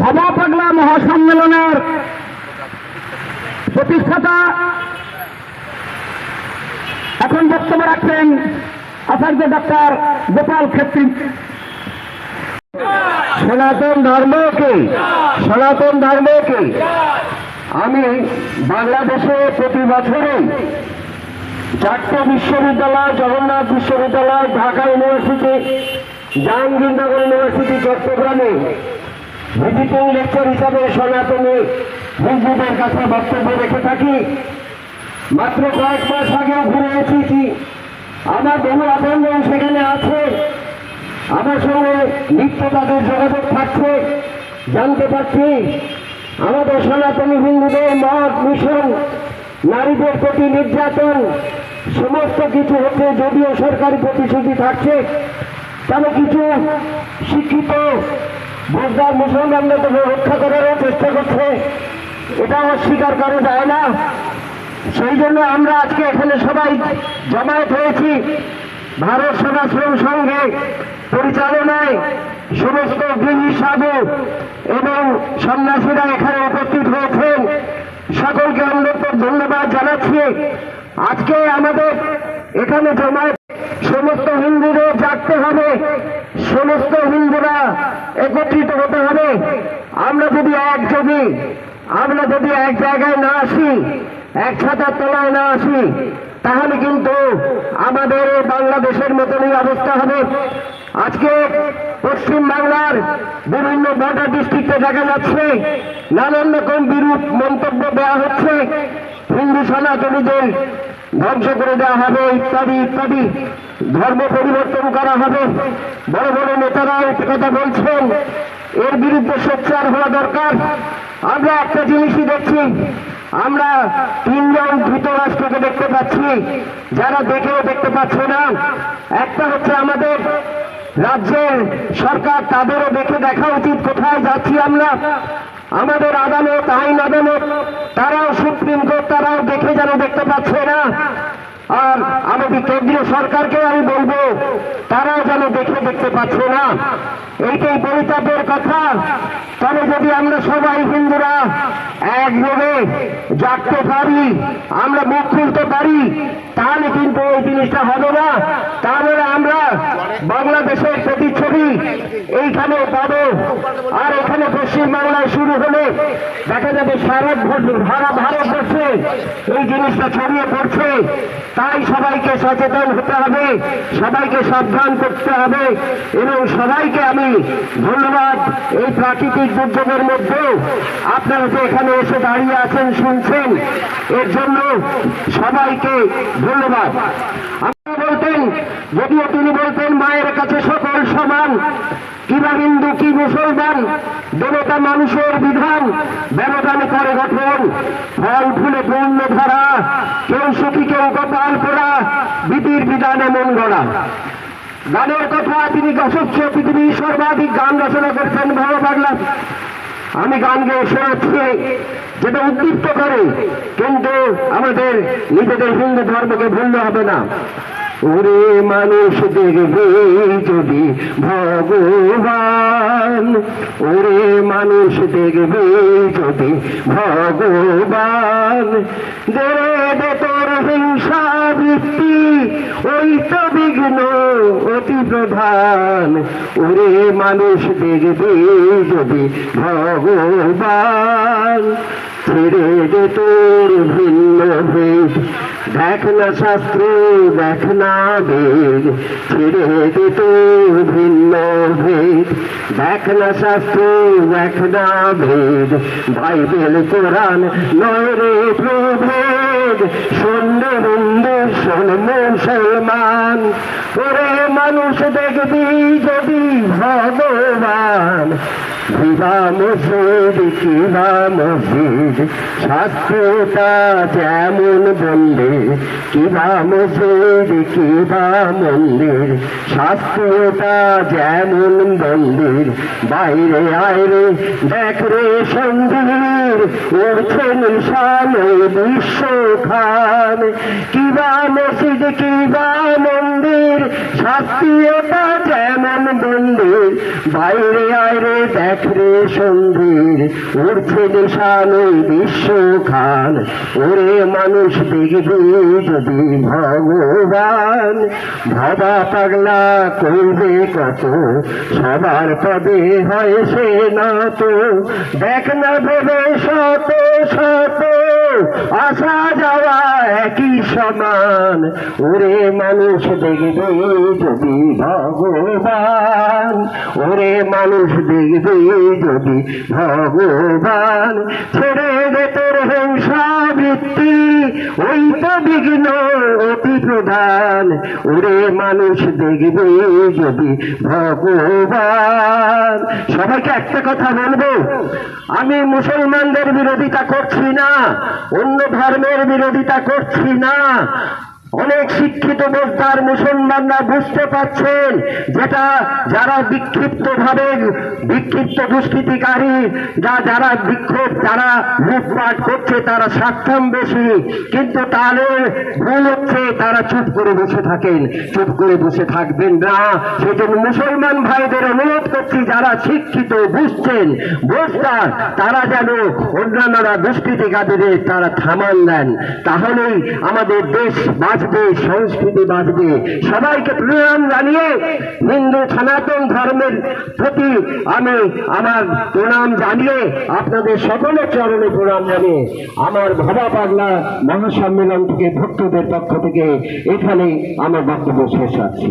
ভাবা পাগলা মহাসম্মেলনের প্রতিষ্ঠাতা এখন বক্তব্য রাখছেন আচার্য ডক্টর গোপাল ক্ষেত্রী। সনাতন ধর্মকে সনাতন ধর্মকে আমি বাংলাদেশে প্রতি বছরে চারটে বিশ্ববিদ্যালয় জগন্নাথ বিশ্ববিদ্যালয় ঢাকা ইউনিভার্সিটি জাহাঙ্গীরনগর ইউনিভার্সিটি চট্টগ্রামে ভিজিটিং লেকচার হিসাবে সনাতনী হিন্দুদের কাছে বক্তব্য রেখে থাকি। মাত্র কয়েক মাস আগেও ঘুরে এসেছি। আমার বহু আপনজন সেখানে আছে। আমার সঙ্গে নিত্য তাদের যোগাযোগ থাকছে, জানতে পারছি। আমাদের সনাতনী হিন্দুদের মত, মিশন, নারীদের প্রতি নির্যাতন, সমস্ত কিছু হচ্ছে যদিও সরকারি প্রতিশ্রুতি থাকছে। তবে কিছু শিক্ষিত ভোটদার মুসলমানদের তাকে রক্ষা করারও চেষ্টা করছে এটা অস্বীকার করা যায় না। সেই জন্য আমরা আজকে এখানে সবাই জমায়েত হয়েছি। ভারত সমাশ্রম সংঘে পরিচালনায় সমস্ত গৃহী সাধু এবং সন্ন্যাসীরা এখানে উপস্থিত হয়েছেন। সকলকে অন্তত ধন্যবাদ জানাচ্ছি। আজকে আমাদের এখানে জমায়েত সমস্ত হিন্দুদের জাগতে হবে। সমস্ত হিন্দুরা একত্রিত হতে হবে। আমরা যদি এক যদি, আমরা যদি এক জায়গায় না আসি, এক ছাতার তলায় না আসি, তাহলে কিন্তু আমাদের বাংলাদেশের মতনই অবস্থা হবে। আজকে পশ্চিম বাংলার বিভিন্ন বর্ডার ডিস্ট্রিক্টে দেখা যাচ্ছে, নানান রকম বিরূপ মন্তব্য দেওয়া হচ্ছে। হিন্দু সনাতনীদের ধ্বংস করে দেওয়া হবে ইত্যাদি ইত্যাদি ধর্ম পরিবর্তন করা হবে। বড় বড় নেতারা কথা বলছেন। এর বিরুদ্ধে সোচ্চার হওয়া দরকার। আমরা একটা জিনিসই দেখছি। আমরা তিনজন ধৃতরাষ্ট্রকে দেখতে পাচ্ছি। যারা দেখেও দেখতে পাচ্ছে না। একটা হচ্ছে আমাদের রাজ্যের সরকার, তাদেরও দেখে দেখা উচিত কোথায় যাচ্ছি আমরা। আমাদের আদালত, আইন আদালত, তারাও সুপ্রিম কোর্ট, তারাও দেখে যেন দেখতে পাচ্ছে না। আর আমাদের কেন্দ্রীয় সরকারকে আমি বলব, তারাও যেন দেখে দেখতে পাচ্ছে না। এইটাই পরিতাপের কথা। তবে যদি আমরা সবাই হিন্দুরা একযোগে জাগতে পারি, আমরা মুখ খুলতে পারি, তাহলে কিন্তু ওই জিনিসটা হবে না। তাহলে আমরা বাংলাদেশের এইখানে পাবো। আর এখানে পশ্চিম বাংলায় শুরু হলে দেখা যাবে সারা সারা ভারতবর্ষে এই জিনিসটা ছড়িয়ে পড়ছে। তাই সবাইকে সচেতন হতে হবে, সবাইকে সাবধান করতে হবে এবং সবাইকে আমি ধন্যবাদ এই প্রাকৃতিক দুর্যোগের মধ্যেও আপনারা যে এখানে এসে দাঁড়িয়ে আছেন, শুনছেন, এর জন্য সবাইকে ধন্যবাদ। বলতেন, যদিও তিনি বলতেন, মায়ের কাছে সকল সমান। কিবা হিন্দু, কি মুসলমান? দেবতা, মানুষের বিধান। ব্যবধান করে গঠন। ফল, ফুলে পূর্ণ ধরা। কেউ সুখী, কেউ কপাল পোড়া। বিধির বিধানে মন গড়া। গানের কথা তিনি গাছচ্ছ পৃথিবীর সর্বাধিক গান রচনা করছেন ভালো পাগলা আমি গান গেয়ে শোনাচ্ছি যেটা উদ্দীপ্ত করে, কিন্তু আমাদের নিজেদের হিন্দু ধর্মকে ভুললে হবে না। ওরে মানুষ দেখবে যদি ভগবান। ওরে মানুষ দেখবে যদি ভগবান। দেবে তোর হিংসা বৃত্তি, ওই তো বিঘ্ন অতি প্রধান। ওরে মানুষ দেখবে যদি ভগবান। ছেড়ে দে তোর ভিন্ন ভেদ দেখ না শাস্ত্র দেখ না বেদ, ছেড়ে দে তোর ভিন্ন ভেদ। দেখ না শাস্ত্র দেখ না ভেদ বাইবেল, কোরআন, নয় রে প্রভেদ। শূন্য হিন্দু শোন মুসলমান, ওরে মানুষ দেখবি যদি ভগবান। কিবা মসজিদ শাস্ত্রটা যেমন বললে কিবা মসজিদ কিবা মন্দির? শাস্ত্রটা যেমন মন্দির, বাইরে আয়রে দেখ রে সন্ধির উঠছে নিশানে বিশ্ব খান কিবা মসজিদ কিবা শাস্ত্রীয়তা যেমন মন্দির বাইরে আয়রে দেখ রে সন্ধির উঠছে নিশানে বিশ্ব খান। ওরে মানুষ দেখবি যদি ভগবান, ভবা পাগলা করবে কত, সবার পদে হয় সে না তো। দেখ না ভেবে শত শত, আসা যাওয়া একই সমান। ওরে মানুষ দেখবে যদি ভগবান। ওরে মানুষ দেখবে যদি ভগবান। ছেড়ে দে তোর হিংসা বৃত্তি ওই তো বিঘ্ন, অতি প্রধান। ওরে মানুষ দেখবে যদি ভগবান। সবাইকে একটা কথা বলব, আমি মুসলমানদের বিরোধিতা করছি না, অন্য ধর্মের বিরোধিতা করছি না। অনেক শিক্ষিত বোঝদার মুসলমানরা বুঝতে পারছেন যেটা যারা বিক্ষিপ্ত ভাবে বিক্ষিপ্ত দুষ্কৃতিকারী, যা যারা বিক্ষোভ, যারা লুটপাট করছে, তারা স্বার্থম বেশি কিন্তু তাহলে ভুল হচ্ছে, তারা চুপ করে বসে থাকেন। চুপ করে বসে থাকবেন না। সেজন্য মুসলমান ভাইদের অনুরোধ করছি, যারা শিক্ষিত, বুঝছেন, বোঝদার, তারা যেন অন্যান্যরা দুষ্কৃতিকারীদের, তারা থামান দেন তাহলেই আমাদের দেশ বাঁচবে সংস্কৃতি বাঁচবে সবাইকে প্রণাম জানিয়ে হিন্দু সনাতন ধর্মের প্রতি আমি আমার প্রণাম জানিয়ে আপনাদের সকলের চরণে প্রণাম জানিয়ে আমার ভাবা পাগলা মহাসম্মেলন থেকে ভক্তদের পক্ষ থেকে এখানেই আমার বক্তব্য শেষ আছি